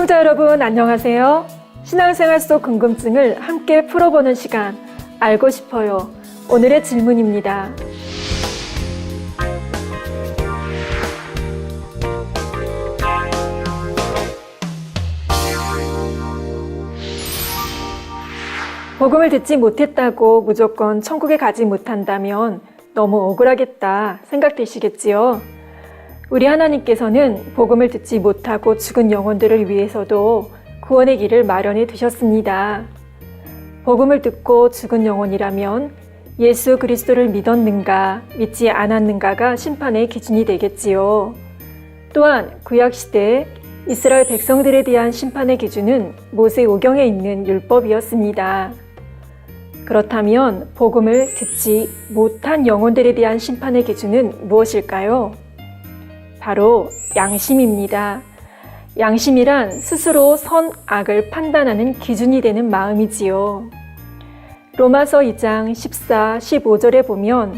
시청자 여러분 안녕하세요. 신앙생활 속 궁금증을 함께 풀어보는 시간 알고 싶어요. 오늘의 질문입니다. 복음을 듣지 못했다고 무조건 천국에 가지 못한다면 너무 억울하겠다 생각되시겠지요? 우리 하나님께서는 복음을 듣지 못하고 죽은 영혼들을 위해서도 구원의 길을 마련해 두셨습니다. 복음을 듣고 죽은 영혼이라면 예수 그리스도를 믿었는가, 믿지 않았는가가 심판의 기준이 되겠지요. 또한 구약시대 이스라엘 백성들에 대한 심판의 기준은 모세 오경에 있는 율법이었습니다. 그렇다면 복음을 듣지 못한 영혼들에 대한 심판의 기준은 무엇일까요? 바로 양심입니다. 양심이란 스스로 선, 악을 판단하는 기준이 되는 마음이지요. 로마서 2장 14, 15절에 보면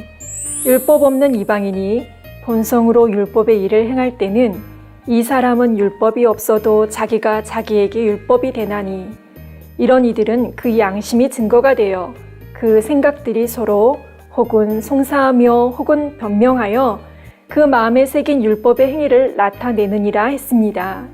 율법 없는 이방인이 본성으로 율법의 일을 행할 때는 이 사람은 율법이 없어도 자기가 자기에게 율법이 되나니 이런 이들은 그 양심이 증거가 되어 그 생각들이 서로 혹은 송사하며 혹은 변명하여 그 마음에 새긴 율법의 행위를 나타내느니라 했습니다.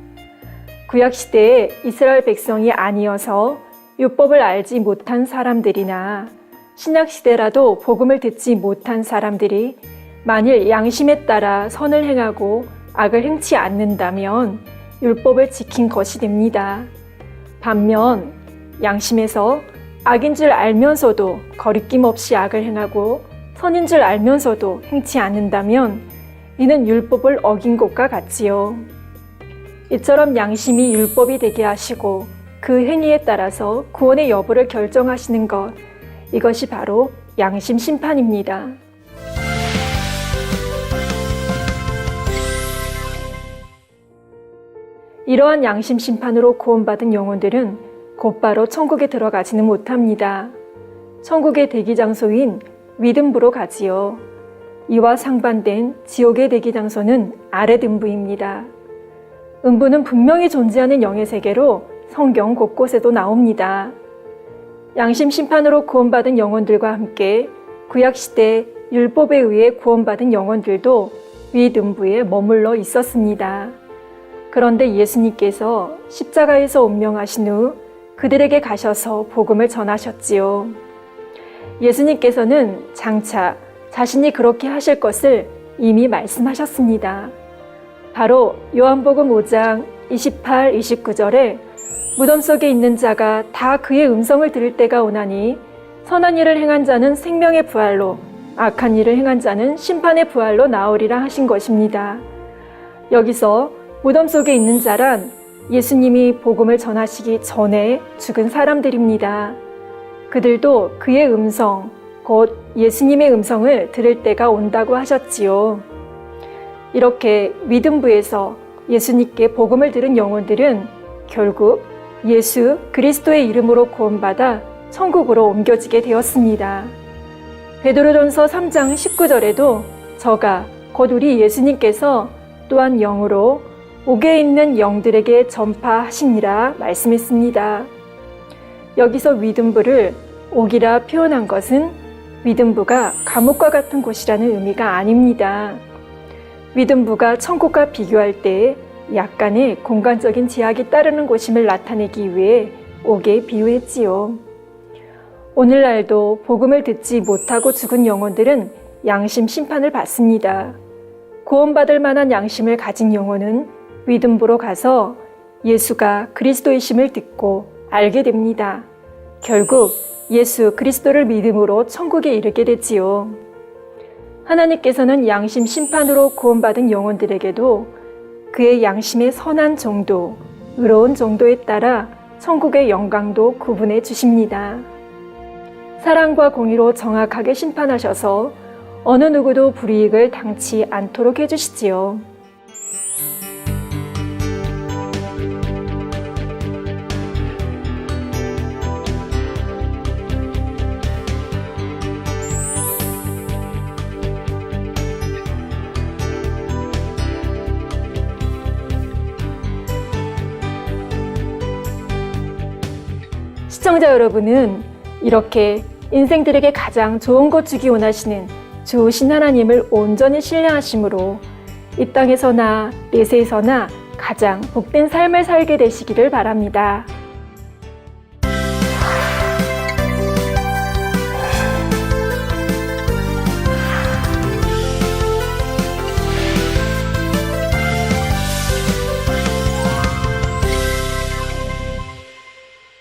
구약 시대에 이스라엘 백성이 아니어서 율법을 알지 못한 사람들이나 신약 시대라도 복음을 듣지 못한 사람들이 만일 양심에 따라 선을 행하고 악을 행치 않는다면 율법을 지킨 것이 됩니다. 반면 양심에서 악인 줄 알면서도 거리낌 없이 악을 행하고 선인 줄 알면서도 행치 않는다면 이는 율법을 어긴 것과 같지요. 이처럼 양심이 율법이 되게 하시고 그 행위에 따라서 구원의 여부를 결정하시는 것, 이것이 바로 양심 심판입니다. 이러한 양심 심판으로 구원받은 영혼들은 곧바로 천국에 들어가지는 못합니다. 천국의 대기 장소인 위등부로 가지요. 이와 상반된 지옥의 대기 장소는 아래 등부입니다. 음부는 분명히 존재하는 영의 세계로 성경 곳곳에도 나옵니다. 양심 심판으로 구원받은 영혼들과 함께 구약시대 율법에 의해 구원받은 영혼들도 위등부에 머물러 있었습니다. 그런데 예수님께서 십자가에서 운명하신 후 그들에게 가셔서 복음을 전하셨지요. 예수님께서는 장차 자신이 그렇게 하실 것을 이미 말씀하셨습니다. 바로 요한복음 5장 28, 29절에 무덤 속에 있는 자가 다 그의 음성을 들을 때가 오나니 선한 일을 행한 자는 생명의 부활로 악한 일을 행한 자는 심판의 부활로 나오리라 하신 것입니다. 여기서 무덤 속에 있는 자란 예수님이 복음을 전하시기 전에 죽은 사람들입니다. 그들도 그의 음성, 곧 예수님의 음성을 들을 때가 온다고 하셨지요. 이렇게 믿음부에서 예수님께 복음을 들은 영혼들은 결국 예수 그리스도의 이름으로 구원받아 천국으로 옮겨지게 되었습니다. 베드로전서 3장 19절에도 저가 곧 우리 예수님께서 또한 영으로 옥에 있는 영들에게 전파하시니라 말씀했습니다. 여기서 위등부를 옥이라 표현한 것은 위등부가 감옥과 같은 곳이라는 의미가 아닙니다. 위등부가 천국과 비교할 때 약간의 공간적인 제약이 따르는 곳임을 나타내기 위해 옥에 비유했지요. 오늘날도 복음을 듣지 못하고 죽은 영혼들은 양심 심판을 받습니다. 구원받을 만한 양심을 가진 영혼은 위든부로 가서 예수가 그리스도이심을 듣고 알게 됩니다. 결국 예수 그리스도를 믿음으로 천국에 이르게 되지요. 하나님께서는 양심 심판으로 구원받은 영혼들에게도 그의 양심의 선한 정도, 의로운 정도에 따라 천국의 영광도 구분해 주십니다. 사랑과 공의로 정확하게 심판하셔서 어느 누구도 불이익을 당치 않도록 해주시지요. 시청자 여러분은 이렇게 인생들에게 가장 좋은 것 주기 원하시는 좋으신 하나님을 온전히 신뢰하심으로 이 땅에서나 내세에서나 가장 복된 삶을 살게 되시기를 바랍니다.